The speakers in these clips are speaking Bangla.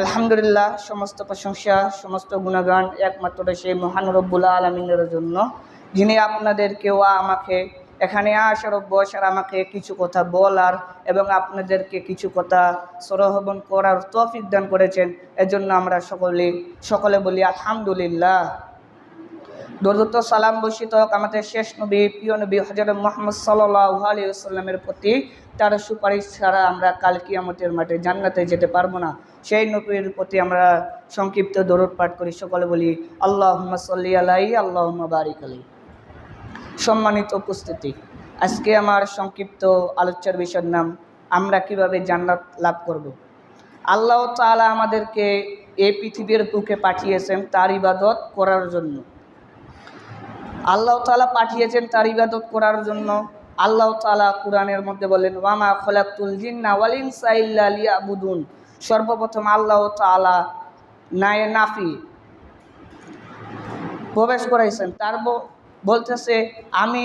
আলহামদুলিল্লাহ, সমস্ত প্রশংসা, সমস্ত গুণগান একমাত্র সেই মহান রব্বুল্লা আলমিনের জন্য। যিনি আপনাদেরকে কেউ আমাকে এখানে আসার আর আমাকে কিছু কথা বলার এবং আপনাদেরকে কিছু কথা সরহবন করার তৌফিক দান করেছেন। এজন্য আমরা সকলে সকলে বলি আলহামদুলিল্লাহ। দরদত্ত সালাম হোক আমাদের শেষ নবী, প্রিয় নবী হজরত মোহাম্মদ সাল্লাহ প্রতি। তার সুপারিশ ছাড়া আমরা কাল কিয়ামতের মাঠে জান্নাতে যেতে পারব না। সেই নবীর প্রতি আমরা সংক্ষিপ্ত দরদ পাঠ করি। সকলে বলি আল্লাহ সাল্লি আলাই আল্লাহ বারিক আলী সম্মানিত উপস্থিতি, আজকে আমার সংক্ষিপ্ত আলোচ্যার বিষয়ের নাম, আমরা কীভাবে জান্নাত লাভ করব। আল্লাহ তাআলা আমাদেরকে এই পৃথিবীর বুকে পাঠিয়েছেন তার ইবাদত করার জন্য। আল্লাহ তালা পাঠিয়েছেন তার ইবাদত করার জন্য। আল্লাহ তালা কোরআনের মধ্যে বলেন, ওয়ামা খলাকুল জিন্না ওয়াল ইনসা ইল্লা লিয়াবুদুন। সর্বপ্রথম আল্লাহ তালা নায়ে নাফি প্রবেশ করাইছেন। তার বলতেছে, আমি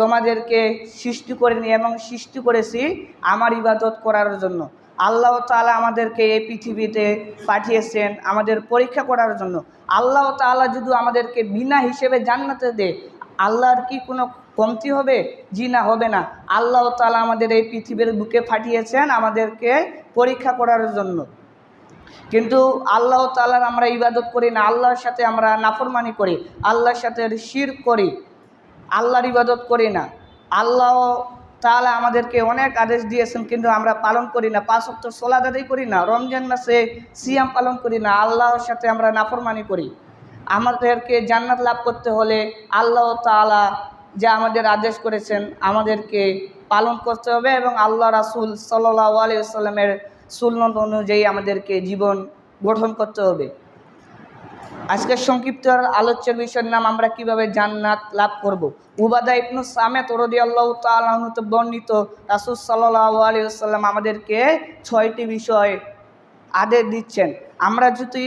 তোমাদেরকে সৃষ্টি করিনি এবং সৃষ্টি করেছি আমার ইবাদত করার জন্য। আল্লাহ তাআলা আমাদেরকে এই পৃথিবীতে পাঠিয়েছেন আমাদের পরীক্ষা করার জন্য। আল্লাহ তাআলা যদি আমাদেরকে বিনা হিসেবে জান্নাতে দে, আল্লাহর কি কোনো কমতি হবে? জি না, হবে না। আল্লাহ তালা আমাদের এই পৃথিবীর বুকে পাঠিয়েছেন আমাদেরকে পরীক্ষা করার জন্য। কিন্তু আল্লাহ তালার আমরা ইবাদত করি না, আল্লাহর সাথে আমরা নাফরমানি করি, আল্লাহর সাথে শির করি, আল্লাহর ইবাদত করি না। আল্লাহ তাহলে আমাদেরকে অনেক আদেশ দিয়েছেন, কিন্তু আমরা পালন করি না। পাঁচ অক্ট সোলাদ আদায় করি না, রমজান মাসে সিয়াম পালন করি না, আল্লাহর সাথে আমরা নাফরমানি করি। আমাদেরকে জান্নাত লাভ করতে হলে আল্লাহ তাআলা যা আমাদের আদেশ করেছেন, আমাদেরকে পালন করতে হবে এবং আল্লাহ রাসুল সাল্লাহ আলিয়াল্লামের সুন্নত অনুযায়ী আমাদেরকে জীবন গঠন করতে হবে। আজকের সংক্ষিপ্ত আলোচ্যের বিষয়ের নাম আমরা কীভাবে জান্নাত লাভ করব। উবাদা ইবনু সামেত রদি আল্লাহ তালতে বর্ণিত রাসুল সাল্লাহ আলিয়াল্লাম আমাদেরকে ছয়টি বিষয় আদেশ দিচ্ছেন। আমরা যদি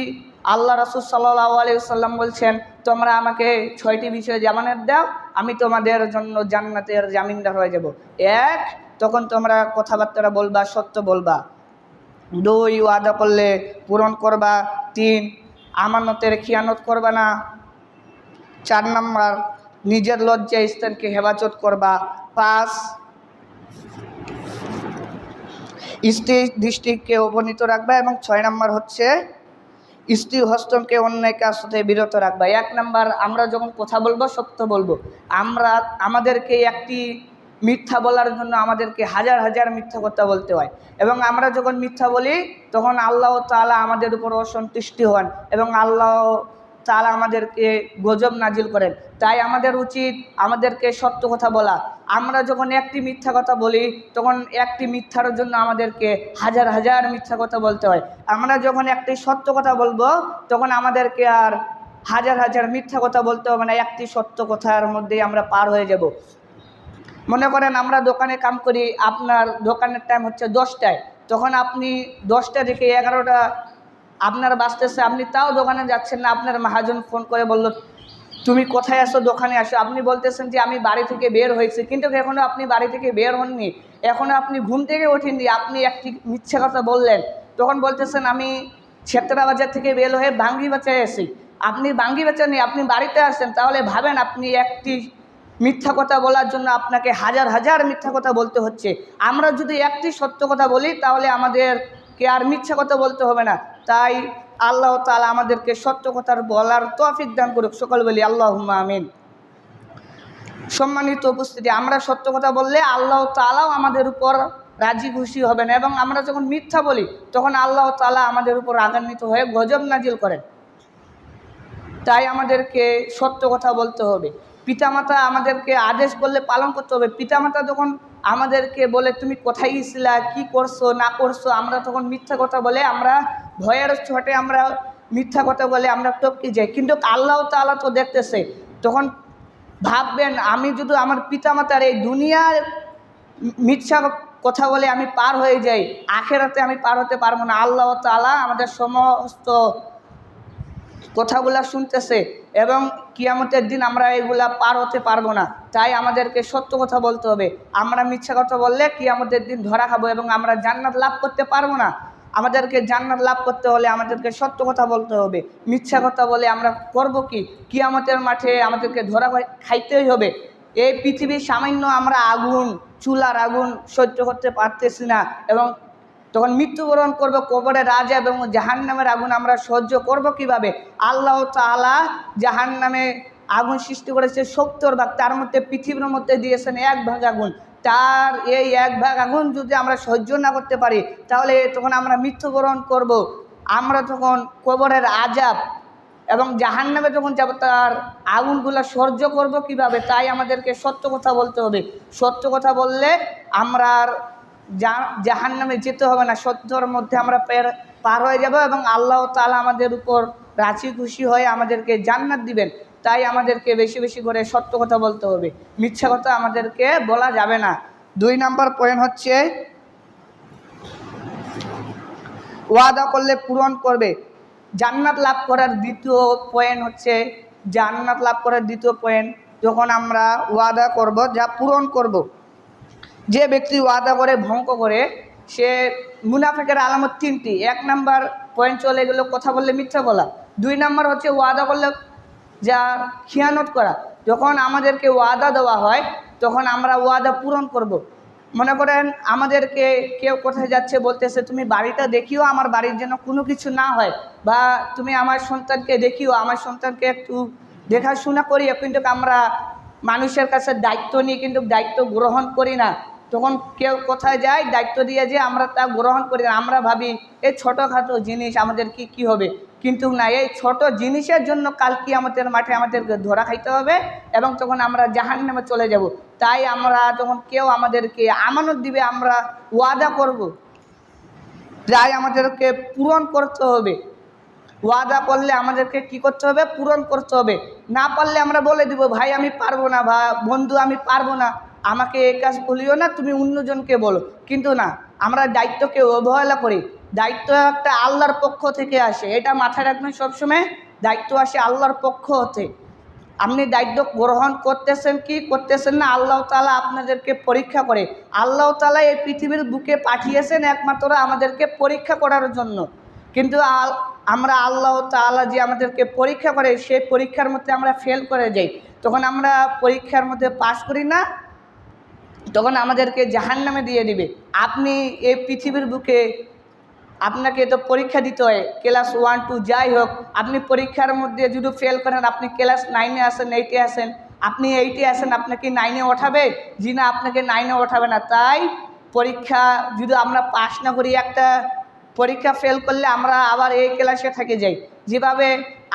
আল্লাহ রাসুল সাল্লাহ আলিয়াল্লাম বলছেন, তোমরা আমাকে ছয়টি বিষয় জামানত দাও, আমি তোমাদের জন্য জান্নাতের জামিনদার হয়ে যাব। এক, তখন তোমরা কথাবার্তা বলবা, সত্য বলবা। দুই, ওয়াদা করলে পূরণ করবা। তিন আমানতের খিয়ানত করবা না। চার নাম্বার, নিজের লজ্জা স্থানকে হেফাজত করবা। পাঁচ, স্ত্রী দৃষ্টিকে অবনীত রাখবা এবং ছয় নম্বর হচ্ছে, স্ত্রী হস্তনকে অন্যায় কাজ হতে বিরত রাখবা। এক নাম্বার, আমরা যখন কথা বলব, সত্য বলব। আমরা, আমাদেরকে একটি মিথ্যা বলার জন্য আমাদেরকে হাজার হাজার মিথ্যা কথা বলতে হয়। এবং আমরা যখন মিথ্যা বলি, তখন আল্লাহ তালা আমাদের উপর অসন্তুষ্টি হন এবং আল্লাহ তালা আমাদেরকে গজব নাজিল করেন। তাই আমাদের উচিত আমাদেরকে সত্য কথা বলা। আমরা যখন একটি মিথ্যা কথা বলি, তখন একটি মিথ্যার জন্য আমাদেরকে হাজার হাজার মিথ্যা কথা বলতে হয়। আমরা যখন একটি সত্য কথা বলব, তখন আমাদেরকে আর হাজার হাজার মিথ্যা কথা বলতে হবে না। একটি সত্য কথার মধ্যেই আমরা পার হয়ে যাব। মনে করেন আমরা দোকানে কাম করি, আপনার দোকানের টাইম হচ্ছে দশটায়। তখন আপনি দশটা থেকে এগারোটা আপনার বাঁচতেছে আপনি তাও দোকানে যাচ্ছেন না। আপনার মহাজন ফোন করে বলল, তুমি কোথায় আসো দোকানে আসো আপনি বলতেছেন যে, আমি বাড়ি থেকে বের হয়েছি। কিন্তু এখনও আপনি বাড়ি থেকে বের হননি। এখনও আপনি ঘুম থেকে ওঠেননি। আপনি একটি মিথ্যা কথা বললেন। তখন বলতেছেন, আমি ছেত্রা বাজার থেকে বের হয়ে বাঙ্গি বাজারে এসি আপনি বাঙ্গি বাজার নেই আপনি বাড়িতে আসেন। তাহলে ভাবেন আপনি একটি মিথ্যা কথা বলার জন্য আপনাকে হাজার হাজার মিথ্যা কথা বলতে হচ্ছে। আমরা যদি একটি সত্য কথা বলি, তাহলে আমাদেরকে আর মিথ্যা কথা বলতে হবে না। তাই আল্লাহ তালা আমাদেরকে সত্য কথার বলার তৌফিক দান করুক। সকল বলি আল্লাহ আমিন। সম্মানিত উপস্থিতি, আমরা সত্য কথা বললে আল্লাহ তালাও আমাদের উপর রাজি খুশি হবেন এবং আমরা যখন মিথ্যা বলি, তখন আল্লাহ তালা আমাদের উপর রাগান্বিত হয়ে গজব নাজিল করেন। তাই আমাদেরকে সত্য কথা বলতে হবে। পিতামাতা আমাদেরকে আদেশ করলে পালন করতে হবে। পিতামাতা যখন আমাদেরকে বলে, তুমি কোথায় গেছিলা কি করছ? না করছ? আমরা তখন মিথ্যা কথা বলে, আমরা ভয়ের ছটে আমরা মিথ্যা কথা বলে আমরা টপকে যাই। কিন্তু আল্লাহ তাআলা তো দেখতেছে, তখন ভাববেন, আমি যদি আমার পিতামাতার এই দুনিয়ার মিথ্যা কথা বলে আমি পার হয়ে যাই, আখেরাতে আমি পার হতে পারব না। আল্লাহ তাআলা আমাদের সমস্ত কথাগুলা শুনতেছে এবং কিয়ামতের দিন আমরা এগুলা পার হতে পারব না। তাই আমাদেরকে সত্য কথা বলতে হবে। আমরা মিথ্যা কথা বললে কিয়ামতের দিন ধরা খাব এবং আমরা জান্নাত লাভ করতে পারব না। আমাদেরকে জান্নাত লাভ করতে হলে আমাদেরকে সত্য কথা বলতে হবে। মিথ্যা কথা বলে আমরা করব কি? কিয়ামতের মাঠে আমাদেরকে ধরা খাইতেই হবে। এই পৃথিবীর সামান্য আমরা আগুন, চুলার আগুন সহ্য করতে পারতেছি না এবং তখন মৃত্যুবরণ করব কবরে রাজা এবং জাহান নামের আগুন আমরা সহ্য করব কীভাবে? আল্লাহ তাআলা জাহান নামে আগুন সৃষ্টি করেছে সত্তর ভাগ, তার মধ্যে পৃথিবীর মধ্যে দিয়েছেন এক ভাগ আগুন। তার এই এক ভাগ আগুন যদি আমরা সহ্য না করতে পারি, তাহলে তখন আমরা মৃত্যুবরণ করব। আমরা তখন কবরের আজাব এবং জাহান নামে যখন যাব, তার আগুনগুলো সহ্য করব কীভাবে? তাই আমাদেরকে সত্য কথা বলতে হবে। সত্য কথা বললে আমরা জাহান নামে যেতে হবে না। সত্যর মধ্যে আমরা পের হয়ে যাব এবং আল্লাহ তালা আমাদের উপর রাজি খুশি হয়ে আমাদেরকে জান্নাত দিবেন। তাই আমাদেরকে বেশি বেশি করে সত্য কথা বলতে হবে। মিথ্যা কথা আমাদেরকে বলা যাবে না। দুই নাম্বার পয়েন্ট হচ্ছে, ওয়াদা করলে পূরণ করবে। জান্নাত লাভ করার দ্বিতীয় পয়েন্ট হচ্ছে, জান্নাত লাভ করার দ্বিতীয় পয়েন্ট যখন আমরা ওয়াদা করব, যা পূরণ করব। যে ব্যক্তি ওয়াদা করে, ভঙ্গ করে, সে মুনাফেকের আলামত তিনটি। এক নাম্বার পয়েন্ট চলে গেলো কথা বললে মিথ্যা বলা। দুই নাম্বার হচ্ছে ওয়াদা করলে যা খিয়ানত করা। যখন আমাদেরকে ওয়াদা দেওয়া হয়, তখন আমরা ওয়াদা পূরণ করব। মনে করেন আমাদেরকে কেউ কোথায় যাচ্ছে, বলতেছে, তুমি বাড়িটা দেখিও, আমার বাড়ির জন্য কোনো কিছু না হয়। বা তুমি আমার সন্তানকে দেখিও, আমার সন্তানকে একটু দেখাশোনা করি কিন্তু আমরা মানুষের কাছে দায়িত্ব নিয়ে কিন্তু দায়িত্ব গ্রহণ করি না। তখন কেউ কোথায় যায়, দায়িত্ব দিয়ে যে আমরা তা গ্রহণ করি আমরা ভাবি, এই ছোটোখাটো জিনিস আমাদের কি কি হবে? কিন্তু না, এই ছোট জিনিসের জন্য কাল কি আমাদের মাঠে আমাদেরকে ধরা খাইতে হবে এবং তখন আমরা জাহান নামে চলে যাব। তাই আমরা তখন কেউ আমাদেরকে আমানত দিবে, আমরা ওয়াদা করব। যাই আমাদেরকে পূরণ করতে হবে। ওয়াদা করলে আমাদেরকে কি করতে হবে? পূরণ করতে হবে। না পারলে আমরা বলে দিব, ভাই, আমি পারব না, বা বন্ধু, আমি পারব না। আমাকে এই কাজ বলিও না, তুমি অন্যজনকে বলো। কিন্তু না, আমরা দায়িত্বকে অবহেলা করি। দায়িত্ব একটা আল্লাহর পক্ষ থেকে আসে। এটা মাথায় রাখবেন সবসময়, দায়িত্ব আসে আল্লাহর পক্ষ হতে। আপনি দায়িত্ব গ্রহণ করতেছেন কি করতেছেন না, আল্লাহ তালা আপনাদেরকে পরীক্ষা করে। আল্লাহ তালা এই পৃথিবীর বুকে পাঠিয়েছেন একমাত্র আমাদেরকে পরীক্ষা করার জন্য। কিন্তু আমরা আল্লাহ তালা যে আমাদেরকে পরীক্ষা করে, সেই পরীক্ষার মধ্যে আমরা ফেল করে যাই। তখন আমরা পরীক্ষার মধ্যে পাশ করি না তখন আমাদেরকে জাহান নামে দিয়ে দিবে। আপনি এই পৃথিবীর বুকে আপনাকে তো পরীক্ষা দিতে হয় ক্লাস ওয়ান টু যাই হোক, আপনি পরীক্ষার মধ্যে যদি ফেল করেন, আপনি ক্লাস নাইনে আসেন এইটে আসেন, আপনি এইটে আসেন, আপনাকে নাইনে ওঠাবে? জি না, আপনাকে নাইনে ওঠাবে না। তাই পরীক্ষা যদি আমরা পাস না করি, একটা পরীক্ষা ফেল করলে আমরা আবার এই ক্লাসে থেকে যাই। যেভাবে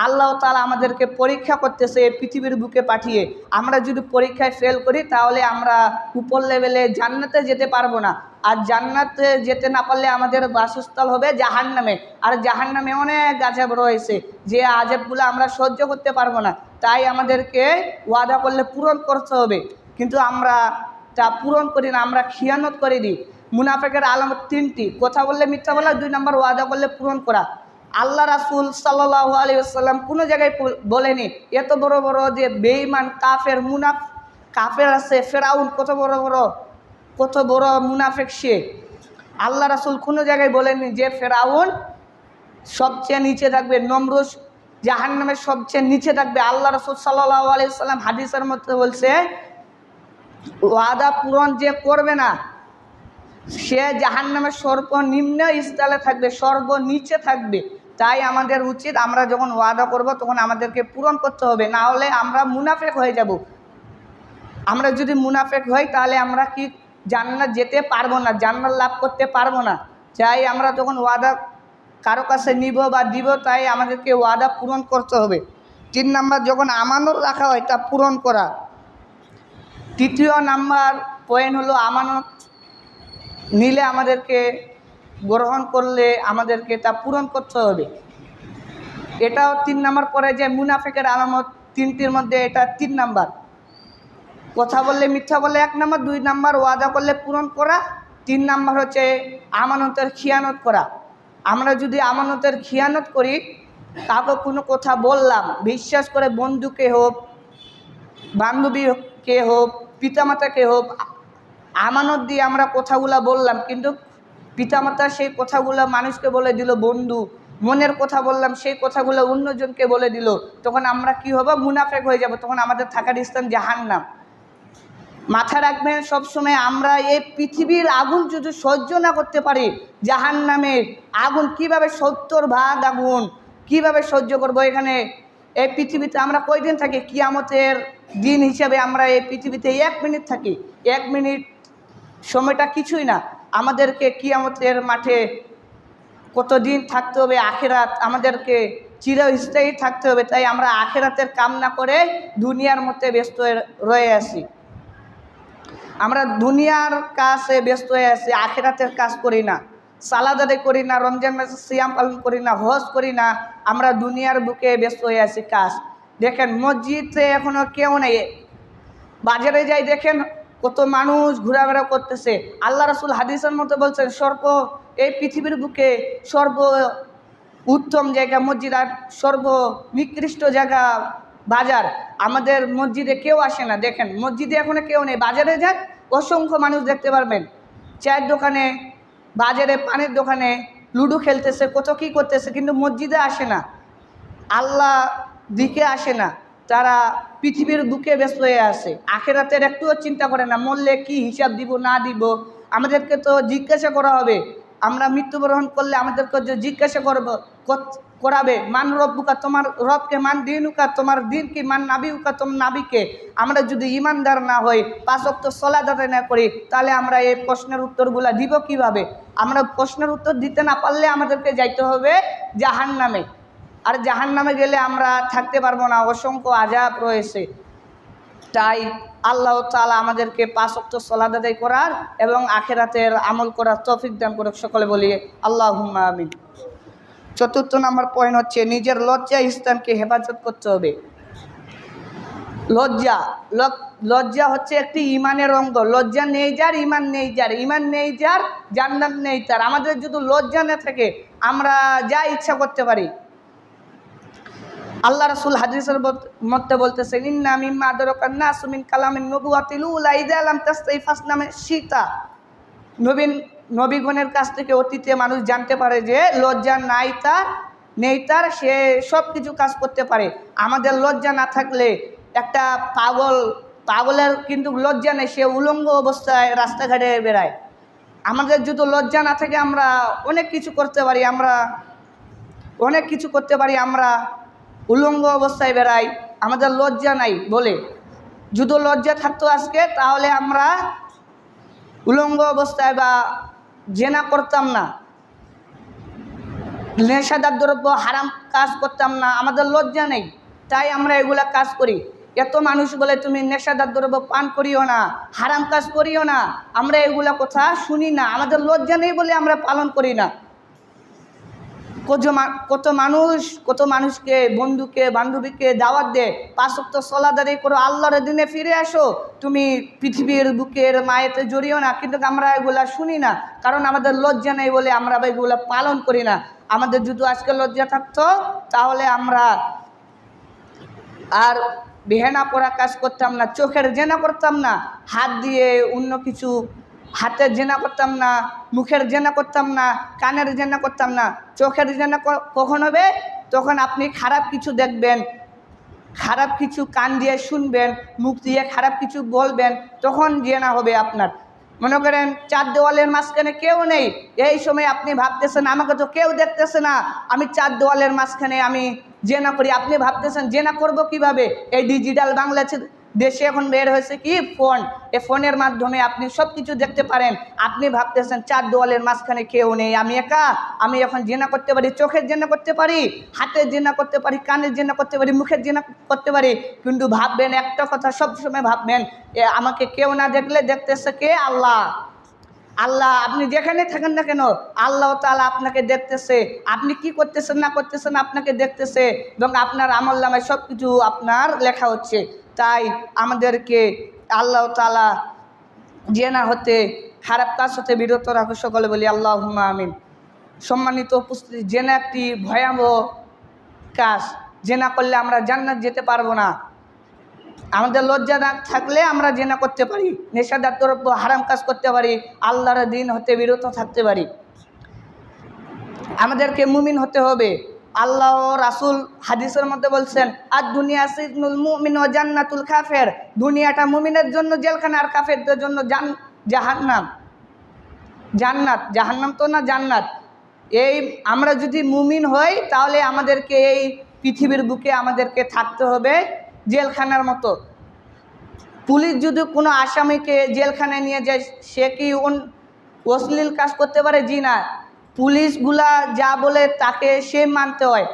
আল্লাহ তালা আমাদেরকে পরীক্ষা করতেছে এই পৃথিবীর বুকে পাঠিয়ে। আমরা যদি পরীক্ষায় ফেল করি, তাহলে আমরা উপর লেভেলে জান্নাতে যেতে পারব না। আর জান্নাতে যেতে না পারলে আমাদের বাসস্থল হবে জাহান নামে আর জাহান নামে অনেক আজাব রয়েছে। যে আজাবগুলো আমরা সহ্য করতে পারব না, তাই আমাদেরকে ওয়াদা করলে পূরণ করতে হবে। কিন্তু আমরা তা পূরণ করি না, আমরা খিয়ানত করে দিই। মুনাফেকের আলামত তিনটি। কথা বললে মিথ্যা বলা, দুই নম্বর ওয়াদা করলে পূরণ করা। আল্লাহ রাসুল সাল্লাহ আলী আসাল্লাম কোনো জায়গায় বলেনি। এত বড় বড় যে বেইমান কাফের, মুনাফ, কাফের আছে, ফেরাউন, কত বড় বড়, কত বড় মুনাফেক সে। আল্লাহ রাসুল কোনো জায়গায় বলেনি যে ফেরাউন সবচেয়ে নিচে থাকবে নমরুস জাহান নামের সবচেয়ে নিচে থাকবে। আল্লাহ রসুল সাল্লাহ আলাইসাল্লাম হাদিসের মধ্যে বলছে, ওয়াদা পূরণ যে করবে না, সে জাহান নামের সর্বনিম্ন স্থলে থাকবে, সর্বনিচে থাকবে। তাই আমাদের উচিত আমরা যখন ওয়াদা করব তখন আমাদেরকে পূরণ করতে হবে, না হলে আমরা মুনাফেক হয়ে যাব। আমরা যদি মুনাফেক হই তাহলে আমরা কি জান্নাত যেতে পারব না, জান্নাত লাভ করতে পারব না। চাই আমরা যখন ওয়াদা কারও কাছে নিব বা দিব তাই আমাদেরকে ওয়াদা পূরণ করতে হবে। তিন নাম্বার, যখন আমানত রাখা হয় তা পূরণ করা। তৃতীয় নাম্বার পয়েন্ট হলো আমানত নিলে আমাদেরকে গ্রহণ করলে আমাদেরকে তা পূরণ করতে হবে। এটাও তিন নাম্বার পরে যে মুনাফেকের আলামত তিনটির মধ্যে এটা তিন নাম্বার। কথা বললে মিথ্যা বললে এক নাম্বার, দুই নাম্বার ওয়াদা করলে পূরণ করা। তিন নাম্বার হচ্ছে আমানতের খিয়ানত করা। আমরা যদি আমানতের খিয়ানত করি, কাউকে কোনো কথা বললাম, বিশ্বাস করে বন্ধুকে হোক বান্ধবীকে হোক, পিতামাতাকে হোক, আমানত দিয়ে আমরা কথাগুলা বললাম, কিন্তু পিতামাতা সেই কথাগুলো মানুষকে বলে দিল, বন্ধু, মনের কথা বললাম, সেই কথাগুলো অন্যজনকে বলে দিল, তখন আমরা কি হব? মুনাফেক হয়ে যাব, তখন আমাদের থাকার স্থান জাহান্নাম। মাথা রাখবেন, সবসময় আমরা এই পৃথিবীর আগুন যদি সহ্য না করতে পারি জাহান নামের আগুন কীভাবে সত্তর ভাগ আগুন কীভাবে সহ্য করব? এখানে এই পৃথিবীতে আমরা কয়দিন থাকি? কিয়ামতের দিন হিসাবে আমরা এই পৃথিবীতে এক মিনিট থাকি। এক মিনিট সময়টা কিছুই না। আমাদেরকে কিয়ামতের মাঠে কতদিন থাকতে হবে? আখেরাত আমাদেরকে চিরস্থায়ী থাকতে হবে। তাই আমরা আখেরাতের কাম না করে দুনিয়ার মধ্যে ব্যস্ত রয়ে আসি আমরা দুনিয়ার কাজে ব্যস্ত হয়ে আছি, আখেরাতের কাজ করি না। সালাদারে করি না, রমজান মাসে সিয়াম পালন করি না, হজ করি না। আমরা দুনিয়ার বুকে ব্যস্ত হয়ে আছি কাজ। দেখেন মসজিদে এখনও কেউ নেই। বাজারে যাই দেখেন কত মানুষ ঘোরাফেরা করতেছে। আল্লাহ রসুল হাদিসের মতো বলছেন, সর্ব, এই পৃথিবীর বুকে সর্ব উত্তম জায়গা মসজিদ আর সর্ব নিকৃষ্ট জায়গা বাজার। আমাদের মসজিদে কেউ আসে না। দেখেন, মসজিদে এখনও কেউ নেই। বাজারে যান অসংখ্য মানুষ দেখতে পারবেন। চায়ের দোকানে, বাজারে পানের দোকানে লুডো খেলতেছে, কত কী করতেছে, কিন্তু মসজিদে আসে না। আল্লাহ দিকে আসে না। তারা পৃথিবীর বুকে ব্যস্ত হয়ে আছে, আখেরাতের একটুও চিন্তা করে না, মরলে কি হিসাব দিব, না দিব? আমাদেরকে তো জিজ্ঞাসা করা হবে। আমরা মৃত্যুবরণ করলে আমাদেরকে যে জিজ্ঞাসা করব করাবে? মান রব্বুকা, তোমার রবকে মান দিনুকা, তোমার দিন কি মান নাবিউকা, তোমার নাবিকে। আমরা যদি ইমানদার না হই, পাঁচ অক্ট সলাদ আদায় না করি, তাহলে আমরা এই প্রশ্নের উত্তরগুলা দিব কীভাবে? আমরা প্রশ্নের উত্তর দিতে না পারলে আমাদেরকে যাইতে হবে জাহান নামে আর জাহান নামে গেলে আমরা থাকতে পারব না, অসংখ্য আজাব রয়েছে। তাই আল্লাহ তালা আমাদেরকে পাঁচ অক্ট সলাদ করার এবং আখেরাতের আমল করার তৌফিক দান করুক সকলে বলি আল্লাহ আমিন। চতুর্থ নম্বর পয়েন্ট হচ্ছে নিজের লজ্জা স্থানকে হেফাজত করতে হবে। লজ্জা লজ- লজ্জা হচ্ছে একটি ইমানের অঙ্গ। লজ্জা নেই যার, ইমান নেই যার। ইমান নেই যার, জান্নাত নেই তার। আমাদের যদি লজ্জা না থাকে, আমরা যা ইচ্ছা করতে পারি আল্লাহ রাসুল হাদিসের মধ্যে বলতেছেন ইন্না মিম্মা আদরকান নাসু মিন কালামিন নবুয়াতিল উলা ইদা লাম তাস্তাইফাস নামে সীতা নবীন নবীগণের কাছ থেকে অতীতে মানুষ জানতে পারে যে, লজ্জা নাই তার, নেই তার, সে সব কিছু কাজ করতে পারে। আমাদের লজ্জা না থাকলে একটা পাগল পাগলের কিন্তু লজ্জা নেই, সে উলঙ্গ অবস্থায় রাস্তাঘাটে বেড়ায়। আমাদের যদি লজ্জা না থাকে, আমরা অনেক কিছু করতে পারি, আমরা অনেক কিছু করতে পারি, আমরা উলঙ্গ অবস্থায় বেড়াই, আমাদের লজ্জা নাই বলে। যদি লজ্জা থাকতো আজকে, তাহলে আমরা উলঙ্গ অবস্থায় বা জেনা করতাম না। নেশাদার দ্রব্য, হারাম কাজ করতাম না, আমাদের লজ্জা নেই। তাই আমরা এগুলা কাজ করি। এত মানুষ বলে তুমি নেশাদার দ্রব্য পান করিও না, হারাম কাজ করিও না, আমরা এগুলা কথা শুনি না। আমাদের লজ্জা নেই বলে আমরা পালন করি না। কত কত মানুষ, কত মানুষকে, বন্ধুকে, বান্ধবীকে দাওয়াত দে। পাঁচক্ত সলাদারি করো, আল্লাহর দিনে ফিরে আসো। তুমি পৃথিবীর বুকের মায়েতে জড়িও না, কিন্তু আমরা এগুলা শুনি না। কারণ আমাদের লজ্জা নেই বলে আমরা এগুলা পালন করি না। আমাদের যদি আজকে লজ্জা থাকতো, তাহলে আমরা আর বেহেনা পড়া কাজ করতাম না, চোখের জেনা করতাম না। হাত দিয়ে অন্য কিছু হাতের জেনা করতাম না, মুখের জেনা করতাম না, কানের জেনা করতাম না, চোখের জেনা কখন হবে? তখন আপনি খারাপ কিছু দেখবেন, খারাপ কিছু কান দিয়ে শুনবেন, মুখ দিয়ে খারাপ কিছু বলবেন, তখন জেনা হবে আপনার। মনে করেন, চার দেওয়ালের মাঝখানে কেউ নেই, এই সময় আপনি ভাবতেছেন, আমাকে তো কেউ দেখতেছে না, আমি চার দেওয়ালের মাঝখানে আমি জেনা করি, আপনি ভাবতেছেন, জেনা করব কীভাবে? এই ডিজিটাল বাংলাদেশের দেশে এখন বের হয়েছে কি? ফোন। এ ফোনের মাধ্যমে আপনি সব কিছু দেখতে পারেন। আপনি ভাবতেছেন, চার দেওয়ালের মাঝখানে কেউ নেই। আমি একা। আমি এখন জেনা করতে পারি, চোখের জেনা করতে পারি, হাতের জেনা করতে পারি, কানের জেনা করতে পারি, মুখের জেনা করতে পারি। কিন্তু ভাববেন, একটা কথা সবসময় ভাববেন আমাকে কেউ না দেখলে দেখতেছে কে? আল্লাহ। আল্লাহ, আপনি যেখানে থাকেন না কেন, আল্লাহ তালা আপনাকে দেখতেছে। আপনি কি করতেছেন, না করতেছেন আপনাকে দেখতেছে। এবং আপনার আমল নামায় সব কিছু আপনার লেখা হচ্ছে। তাই আমাদেরকে আল্লাহ তালা জেনা হতে, খারাপ কাজ হতে বিরত রাখো সকলে বলি আল্লাহ আমিন। সম্মানিত উপস্থিতি, জেনা একটি ভয়াবহ কাজ। জেনা করলে আমরা জান্নাত যেতে পারব না। আমাদের লজ্জা না থাকলে আমরা জেনা করতে পারি, নেশাদার দ্রব্য, হারাম কাজ করতে পারি, আল্লাহর দিন হতে বিরত থাকতে পারি। আমাদেরকে মুমিন হতে হবে। আল্লাহ রাসুল হাদিসের মধ্যে বলছেন আর দুনিয়া সিজনুল মুমিন ও জান্নাতুল কাফের। দুনিয়াটা মুমিনের জন্য জেলখানা আর কাফেরদের জন্য জান, জাহান্নাম। জান্নাত, জাহান্নাম তো না জান্নাত? এই আমরা যদি মুমিন হই, তাহলে আমাদেরকে এই পৃথিবীর বুকে আমাদেরকে থাকতে হবে জেলখানার মতো। পুলিশ যদি কোনো আসামিকে জেলখানায় নিয়ে যায়, সে কি অশ্লীল কাজ করতে পারে? জি না। পুলিশগুলা যা বলে তাকে সে মানতে হয়।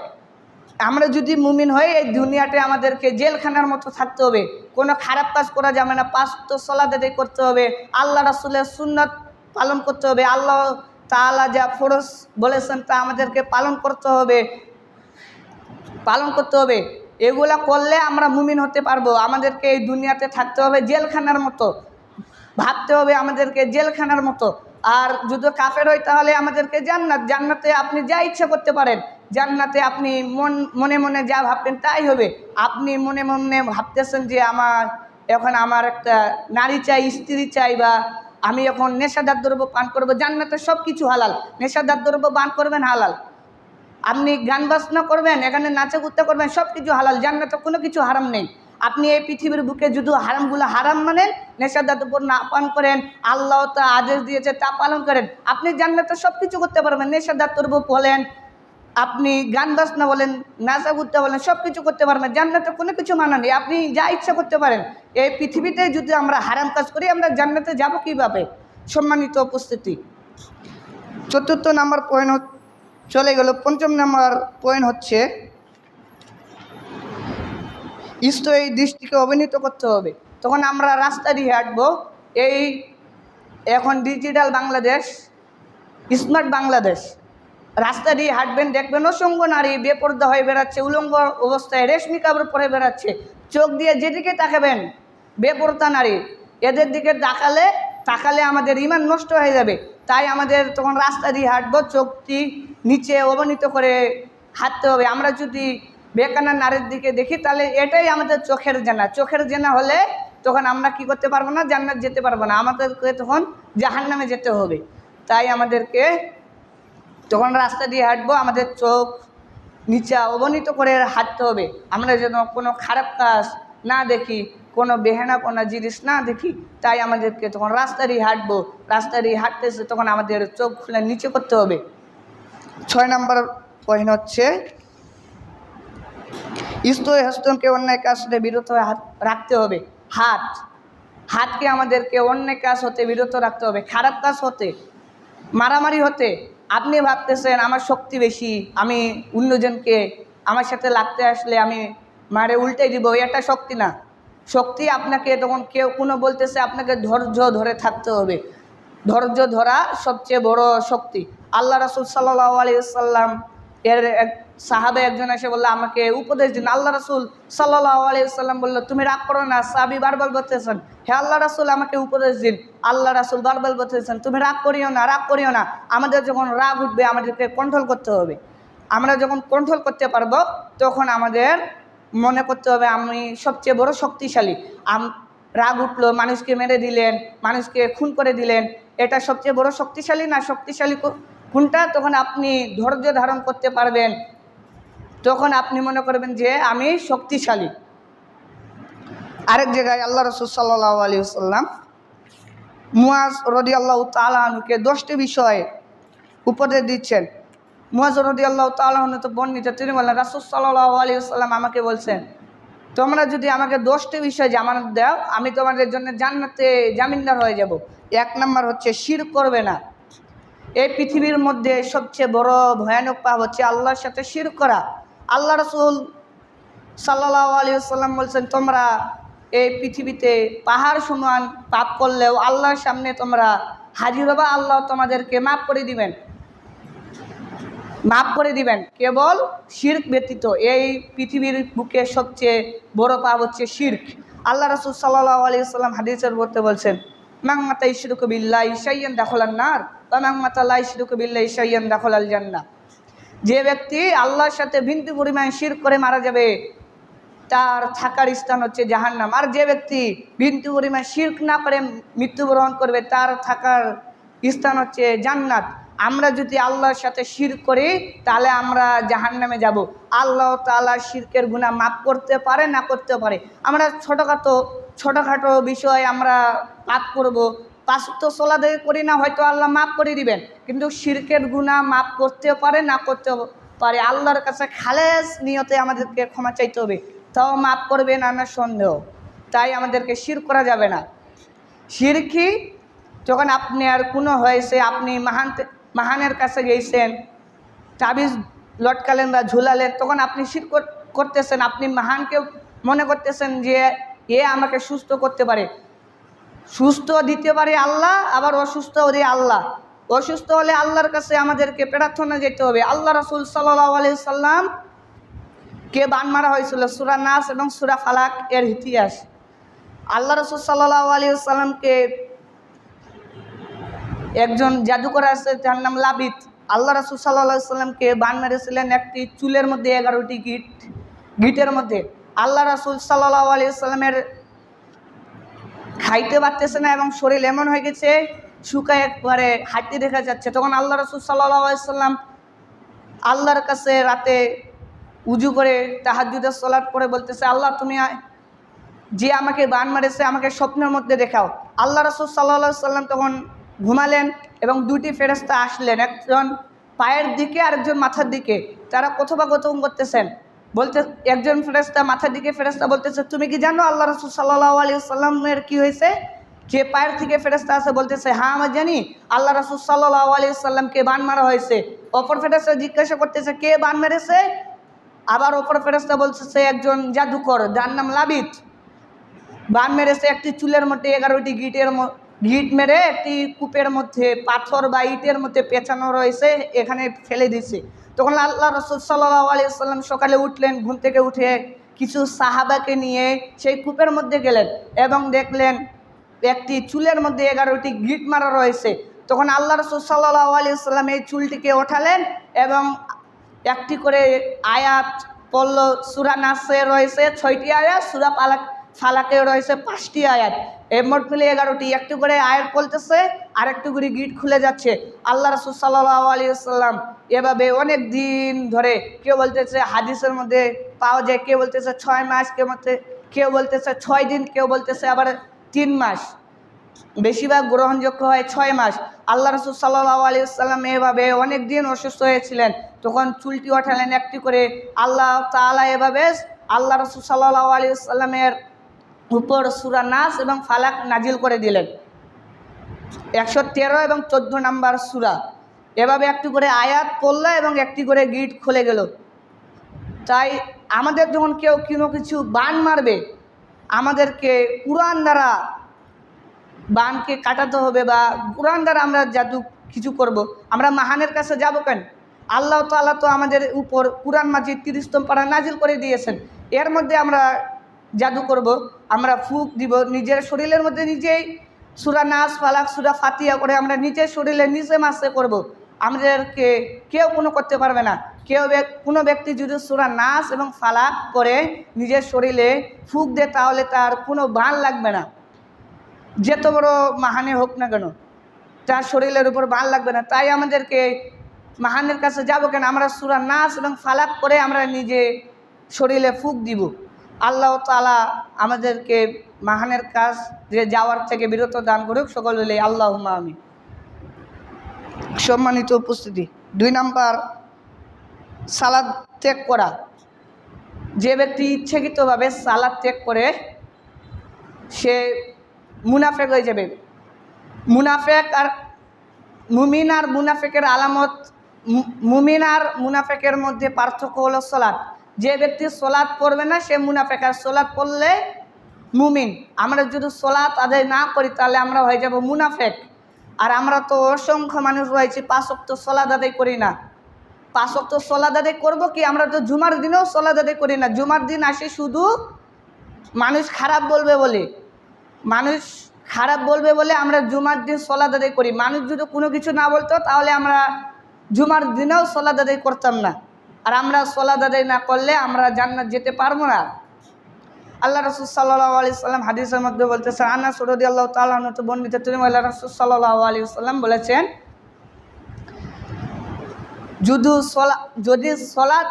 আমরা যদি মুমিন হই, এই দুনিয়াতে আমাদেরকে জেলখানার মতো থাকতে হবে। কোনো খারাপ কাজ করা যাবে না। পাঁচ তো সলাদ আদায় করতে হবে। আল্লাহ রাসুলের সুন্নাত পালন করতে হবে। আল্লাহ তাআলা যা ফরজ বলেছেন তা আমাদেরকে পালন করতে হবে। পালন করতে হবে। এগুলা করলে আমরা মুমিন হতে পারব। আমাদেরকে এই দুনিয়াতে থাকতে হবে জেলখানার মতো। ভাবতে হবে আমাদেরকে জেলখানার মতো। আর যদি কাফের হয়, তাহলে আমাদেরকে জান্নাত, জান্নাতে আপনি যা ইচ্ছা করতে পারেন। জান্নাতে আপনি মন, মনে মনে যা ভাববেন তাই হবে। আপনি মনে মনে ভাবতেছেন যে আমার, এখন আমার একটা নারী চাই, স্ত্রী চাই বা আমি এখন নেশাদার দ্রব্য পান করব, জান্নাতে সব কিছু হালাল। নেশাদার দ্রব্য পান করবেন, হালাল। আপনি গান বাজনা করবেন, এখানে নাচা করবেন সব কিছু হালাল। জান্নাতে কোনো কিছু হারাম নেই। আপনি এই পৃথিবীর বুকে যদি হারামগুলো হারাম মানেন, নেশাদার উপর না পান করেন, আল্লাহ তা আদেশ দিয়েছে তা পালন করেন। আপনি জান্নাতে সব কিছু করতে পারবেন, নেশাদার তরব বলেন, আপনি গান বাজনা বলেন, নাচা কুত্তা বলেন সব কিছু করতে পারবেন জান্নাতে কোনো কিছু মানা নেই, আপনি যা ইচ্ছা করতে পারেন। এই পৃথিবীতে যদি আমরা হারাম কাজ করি, আমরা জান্নাতে যাব কীভাবে? সম্মানিত উপস্থিতি। চতুর্থ নাম্বার পয়েন্ট চলে গেল, পঞ্চম নাম্বার পয়েন্ট হচ্ছে ইষ্ট এই দৃষ্টিকে অবনীত করতে হবে। তখন আমরা রাস্তা দিয়ে হাঁটবো, এই এখন ডিজিটাল বাংলাদেশ স্মার্ট বাংলাদেশ। রাস্তা দিয়ে হাঁটবেন, দেখবেন অসংখ্য নারী বেপর্দা হয়ে বেড়াচ্ছে, উলঙ্গ অবস্থায় রেশমি কাপড় পরে বেড়াচ্ছে। চোখ দিয়ে যেদিকে তাকাবেন বেপরতা নারী, এদের দিকে তাকালে তাকালে আমাদের ইমান নষ্ট হয়ে যাবে। তাই আমাদের তখন রাস্তা দিয়ে হাঁটবো চোখটি নিচে অবনীত করে হাঁটতে হবে। আমরা যদি বেকানা নারীর দিকে দেখি, তাহলে এটাই আমাদের চোখের জেনা। চোখের জেনা হলে তখন আমরা কি করতে পারব না? জান্নাত যেতে পারব না। আমাদেরকে তখন জাহান্নামে যেতে হবে। তাই আমাদেরকে যখন রাস্তা দিয়ে হাঁটবো, আমাদের চোখ নিচা অবনীত করে হাঁটতে হবে। আমরা যেন কোনো খারাপ কাজ না দেখি, কোনো বেহেনা কোনো জিনিস না দেখি, তাই আমাদেরকে তখন রাস্তা দিয়ে হাঁটবো। রাস্তা দিয়ে হাঁটতেছে তখন আমাদের চোখ খুলে নিচে করতে হবে। ছয় নম্বর পয়েন্ট হচ্ছে স্তয় হস্তনকে অন্যায় কাজ হতে বিরত রাখতে হবে। হাত, হাতকে আমাদেরকে অন্যায় কাজ হতে বিরত রাখতে হবে। খারাপ কাজ হতে, মারামারি হতে, আপনি ভাবতেছেন আমার শক্তি বেশি, আমি অন্যজনকে আমার সাথে লাগতে আসলে আমি মারে উল্টে দিব, এটা শক্তি না। শক্তি আপনাকে তখন কেউ কোনো বলতেছে আপনাকে ধৈর্য ধরে থাকতে হবে। ধৈর্য ধরা সবচেয়ে বড় শক্তি। আল্লাহ রাসুল সাল্লাহ আলী সাল্লাম এর সাহাবে একজন এসে বলল, আমাকে উপদেশ দিন। আল্লাহ রাসুল সাল্লাহ আলী সাল্লাম বলল, তুমি রাগ করো না সাবি বারবার বলতেছেন, হে আল্লাহ রাসুল, আমাকে উপদেশ দিন। আল্লাহ রাসুল বারবার বলতেছেন, তুমি রাগ করিও না, রাগ করিও না, আমাদের যখন রাগ উঠবে, আমাদেরকে কন্ট্রোল করতে হবে। আমরা যখন কন্ট্রোল করতে পারব, তখন আমাদের মনে করতে হবে, আমি সবচেয়ে বড় শক্তিশালী। আম, রাগ উঠল, মানুষকে মেরে দিলেন, মানুষকে খুন করে দিলেন, এটা সবচেয়ে বড় শক্তিশালী না শক্তিশালী কোনটা? তখন আপনি ধৈর্য ধারণ করতে পারবেন। তখন আপনি মনে করবেন যে আমি শক্তিশালী। আরেক জায়গায় আল্লাহ রসুল সাল্লাহ আলী সাল্লাম মুয়াজ রদি আল্লাহ তালাহনুকে দশটি বিষয়ে উপদেশ দিচ্ছেন। মুয়াজ রদি আল্লাহ তালাহনু তো বর্ণিত, তিনি বললেন রাসুল সাল্লাহ আলী সাল্লাম আমাকে বলছেন, তোমরা যদি আমাকে দশটি বিষয় জামানত দাও, আমি তোমাদের জন্য জান্নাতে জামিনদার হয়ে যাব। এক নম্বর হচ্ছে শির করবে না। এই পৃথিবীর মধ্যে সবচেয়ে বড় ভয়ানক পাপ হচ্ছে আল্লাহর সাথে শির করা। আল্লাহ রসুল সাল্লাহ আলী সাল্লাম বলছেন, তোমরা এই পৃথিবীতে পাহাড় সমান পাপ করলেও আল্লাহর সামনে তোমরা হাজির হবা, আল্লাহ তোমাদেরকে মাফ করে দিবেন। মাফ করে দিবেন। কেবল শির্ক ব্যতীত, এই পৃথিবীর বুকে সবচেয়ে বড় পাপ হচ্ছে শির্ক। আল্লাহ রসুল সাল্লাহ আলী সাল্লাম হাদিসের বলতে বলছেন মাং মাতা ইশরুক বিল্লাহ ইসাইয়ান দাখলার নার বা মাং মাতা লা ইসাইয়ান দাখলাল জান্না ব্যক্তি আল্লাহর সাথে বিন্দু পরিমাণ শির করে মারা যাবে, তার থাকার স্থান হচ্ছে জাহান্নাম। আর যে ব্যক্তি বিন্দু পরিমাণ শির্ক না করে মৃত্যুবরণ করবে, তার থাকার স্থান হচ্ছে জান্নাত। আমরা যদি আল্লাহর সাথে শির করি, তাহলে আমরা জাহান্নামে যাব। আল্লাহ তাআলা শিরকের গুণা মাফ করতে পারে, না করতে পারে? আমরা ছোটোখাটো ছোটোখাটো বিষয় আমরা পাপ করব। পাঁচ তো সোলা দিয়ে করি না, হয়তো আল্লাহ মাফ করে দিবেন। কিন্তু শিরকের গুণা মাফ করতেও পারে, না করতেও পারে। আল্লাহর কাছে খালেস নিয়তে আমাদেরকে ক্ষমা চাইতে হবে। তাও মাফ করবে না না সন্দেহ। তাই আমাদেরকে শির করা যাবে না। শিরকি যখন আপনি আর কোনো হয়েছে, আপনি মাহান মাহানের কাছে গেছেন তাবিজ লটকালেন বা ঝুলালেন, তখন আপনি শির কর- করতেছেন। আপনি মাহানকে মনে করতেছেন যে এ আমাকে সুস্থ করতে পারে। সুস্থ দিতে পারে আল্লাহ, আবার অসুস্থ হলে আল্লাহ। অসুস্থ হলে আল্লাহর কাছে আমাদেরকে প্রার্থনা যেতে হবে। আল্লাহ রসুল সাল্লাহ সাল্লাম কে বান মারা হয়েছিল? সুরা নাস এবং সুরা ফালাক এর ইতিহাস। আল্লাহ রসুল সাল্লাহ আলী সাল্লামকে একজন জাদুকর আছে, যার নাম লাবিত। আল্লাহ রসুল সাল্লাহ সাল্লামকে বান মেরেছিলেন একটি চুলের মধ্যে, এগারোটি গিট গিটের মধ্যে। আল্লাহ রসুল সাল্লাহ আলী সাল্লামের খাইতে পারতেছে না এবং শরীর এমন হয়ে গেছে, শুকায় একবারে হাঁটি দেখা যাচ্ছে। তখন আল্লাহ রসুল সাল্লাহ সাল্লাম আল্লাহর কাছে রাতে উজু করে তাহাজুদের সলাট করে বলতেছে, আল্লাহ, তুমি যে আমাকে বান মারেছে, আমাকে স্বপ্নের মধ্যে দেখাও। আল্লাহ রসুল সাল্লা সাল্লাম তখন ঘুমালেন এবং দুটি ফেরস্তা আসলেন, একজন পায়ের দিকে আর একজন মাথার দিকে। তারা কথোপকথন করতেছেন। বলতে, একজন ফেরেস্তা মাথার দিকে ফেরেস্তা বলতেছে, তুমি কি জানো আল্লাহ রসুল সাল্লাহ আলী সাল্লামের কী হয়েছে? যে পায়ের থেকে ফেরেস্তা আছে বলতেছে হ্যাঁ আমি জানি। আল্লাহ রসুল সাল্লাহ আলী সাল্লামকে বান মারা হয়েছে? অপর ফেরেস্তা জিজ্ঞাসা করতেছে, কে বান মেরেছে? আবার অপর ফেরেস্তা বলতেছে, একজন জাদুকর, যার নাম লাবিত। বান মেরেছে একটি চুলের মধ্যে এগারোটি গিটের গিট মেরে একটি কূপের মধ্যে, পাথর বা ইটের মধ্যে পেঁচানো রয়েছে, এখানে ফেলে দিছে তখন আল্লাহ রসুল সাল্লাহ আলি সাল্লাম সকালে উঠলেন, ঘুম থেকে উঠে কিছু সাহাবাকে নিয়ে সেই কূপের মধ্যে গেলেন এবং দেখলেন একটি চুলের মধ্যে এগারোটি গিট মারা রয়েছে। তখন আল্লাহ রসুল সাল্লাহ আলি সাল্লাম এই চুলটিকে ওঠালেন এবং একটি করে আয়াত পড়ল, সুরা নাসে রয়েছে ছয়টি আয়াত, সুরা পালাক ফালাকে রয়েছে পাঁচটি আয়াত। এর মোট মিলে এগারোটি, একটু করে আয়াত পড়তেছে আর একটু করে গিট খুলে যাচ্ছে। আল্লাহ রসুল সাল্লাহ আলী এভাবে অনেক দিন ধরে কেউ বলতেছে হাদিসের মধ্যে পাওয়া যায়, কেউ বলতেছে ছয় মাস, কেউ মধ্যে কেউ বলতেছে ছয় দিন, কেউ বলতেছে আবার তিন মাস। বেশিরভাগ গ্রহণযোগ্য হয় ছয় মাস। আল্লাহ রসুল সাল্লাহ আলী সাল্লাম এভাবে অনেক দিন অসুস্থ হয়েছিলেন। তখন চুলটি ওঠালেন একটি করে। আল্লাহ তালা এভাবে আল্লাহ রসুল সাল্লাহ আলী সাল্লামের উপর সুরা নাস এবং ফালাক নাজিল করে দিলেন। একশো তেরো এবং চোদ্দ নাম্বার সুরা। এভাবে একটি করে আয়াত পড়ল এবং একটি করে গিট খুলে গেল। তাই আমাদের যখন কেউ কোনো কিছু বান মারবে, আমাদেরকে কোরআন দ্বারা বানকে কাটাতে হবে বা কোরআন দ্বারা আমরা জাদু কিছু করব। আমরা মাহানের কাছে যাব কেন? আল্লাহ তাআলা তো আমাদের উপর কোরআন মাজিদ তিরিশতম পাড়া নাজিল করে দিয়েছেন। এর মধ্যে আমরা জাদু করব, আমরা ফুক দিব, নিজের শরীরের মধ্যে নিজেই সুরা নাস, ফালাক, সুরা ফাতিয়া করে আমরা নিজের শরীরে নিজে মাসে করব। আমাদেরকে কেউ কোনো করতে পারবে না। কেউ কোনো ব্যক্তি যদি সুরা নাস এবং ফালাক করে নিজের শরীরে ফুক দেয়, তাহলে তার কোনো বান লাগবে না। যত বড় মাহানে হোক না কেন, তার শরীরের উপর বান লাগবে না। তাই আমাদেরকে মাহানের কাছে যাব কেন? আমরা সুরা নাচ এবং ফালাক করে আমরা নিজে শরীরে ফুক দিব। আল্লাহ তালা আমাদেরকে মাহানের কাজ যে যাওয়ার থেকে বিরত দান করুক, সকল আল্লাহ আমি সম্মানিত উপস্থিতি, দুই নাম্বার, সালাদ ত্যাগ করা। যে ব্যক্তি ইচ্ছাকৃতভাবে সালাদ ত্যাগ করে, সে মুনাফেক হয়ে যাবে। মুনাফেক আর মুমিন আর মুনাফেকের আলামত মুমিন আর মুনাফেকের মধ্যে পার্থক্য হলো সলাৎ যে ব্যক্তি সোলাদ পড়বে না, সে মুনাফেক আর সলাৎ পড়লে মুমিন। আমরা যদি সোলাদ আদায় না করি, তাহলে আমরা হয়ে যাব মুনাফেক। আর আমরা তো অসংখ্য মানুষ রয়েছি, পাঁচ অক্ট সলাদ আদায় করি না। পাঁচ অক্ট সলাদ আদায় করব কি? আমরা তো জুমার দিনেও সলাদ আদায় করি না। জুমার দিন আসে শুধু মানুষ খারাপ বলবে বলে। মানুষ খারাপ বলবে বলে আমরা জুমার দিন সলাদ আদায় করি। মানুষ যদি কোনো কিছু না বলতো, তাহলে আমরা জুমার দিনেও সলাদ আদায় করতাম না। আর আমরা সলাদ আদায় না করলে আমরা জান্নাত যেতে পারব না। আল্লাহ রসুল সাল্লাহ আলি সাল্লাম হাদিসের মধ্যে বলতেছে আনা সরদি আল্লাহ তাল্লাহ তো বর্ণিত তুমি আল্লাহ রসুল সাল্লাহ আলী সাল্লাম বলেছেন, যদি সলা, যদি সলাৎ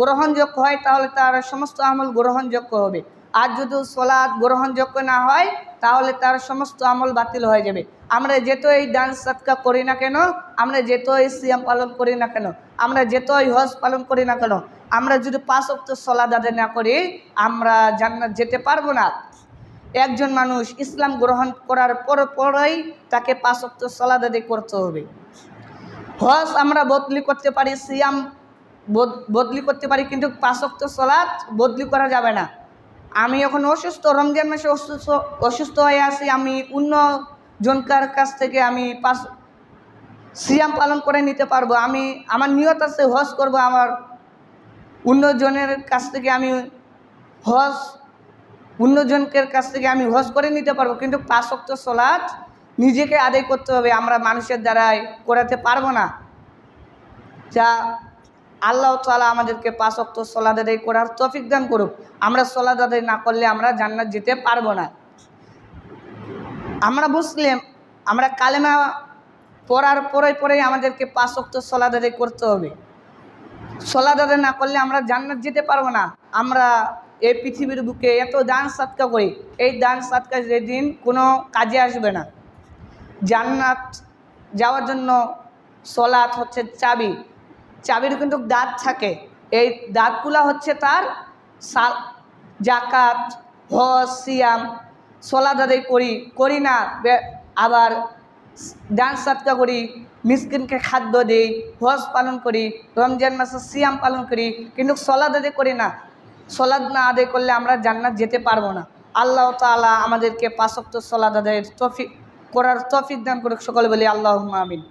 গ্রহণযোগ্য হয় তাহলে তার সমস্ত আমল গ্রহণযোগ্য হবে। আর যদি সলাৎ গ্রহণযোগ্য না হয় তাহলে তার সমস্ত আমল বাতিল হয়ে যাবে। আমরা যেতই ডান সাতকা করি না কেন? আমরা যেতই সিয়াম পালন করি না কেন? আমরা যেতই হজ পালন করি না কেন, আমরা যদি পাঁচ অক্ট সলাদ আদায় না করি, আমরা জান্নাত যেতে পারব না। একজন মানুষ ইসলাম গ্রহণ করার পর পরই তাকে পাঁচ অক্ট সলাদ আদায় করতে হবে। হজ আমরা বদলি করতে পারি, সিয়াম বদ- বদলি করতে পারি, কিন্তু পাঁচ পাঁচক্ত সলাৎ বদলি করা যাবে না। আমি এখন অসুস্থ, রমজান মাসে অসুস্থ অসুস্থ হয়ে আছি, আমি অন্য জনকার কাছ থেকে আমি পাঁচ সিয়াম পালন করে নিতে পারব। আমি, আমার নিয়ত আছে হজ করব আমার অন্যজনের কাছ থেকে আমি হজ অন্যজনকের কাছ থেকে আমি হজ করে নিতে পারব। কিন্তু পাঁচক্ত সলাৎ নিজেকে আদায় করতে হবে। আমরা মানুষের দ্বারাই করাতে পারব না। যা আল্লাহ তালা আমাদেরকে পাঁচ অক্ত সলাদ আদায় করার তফিক দান করুক। আমরা সলাদ আদায় না করলে আমরা জান্নাত যেতে পারব না। আমরা মুসলিম, আমরা কালেমা পড়ার পরে পরেই আমাদেরকে পাঁচ অক্ত সলাদ আদায় করতে হবে। সলাদ আদায় না করলে আমরা জান্নাত যেতে পারব না। আমরা এই পৃথিবীর বুকে এত দান সাতকা করি, এই দান সাতকা যেদিন কোনো কাজে আসবে না। জান্নাত যাওয়ার জন্য সলাৎ হচ্ছে চাবি। চাবির কিন্তু দাঁত থাকে। এই দাঁতগুলা হচ্ছে তার জাকাত, হজ, সিয়াম। সলাদ আদায় করি করি না আবার ডান্স সাতকা করি, মিসকিনকে খাদ্য দিই, হজ পালন করি, রমজান মাসে সিয়াম পালন করি, কিন্তু সলাদ আদে করি না। সলাদ না আদায় করলে আমরা জান্নাত যেতে পারব না। আল্লাহ তালা আমাদেরকে পাশক্ত সলাদ আদায়ের তফিক করার তফিক দান করুক, সকলে বলি আল্লাহ আমিন।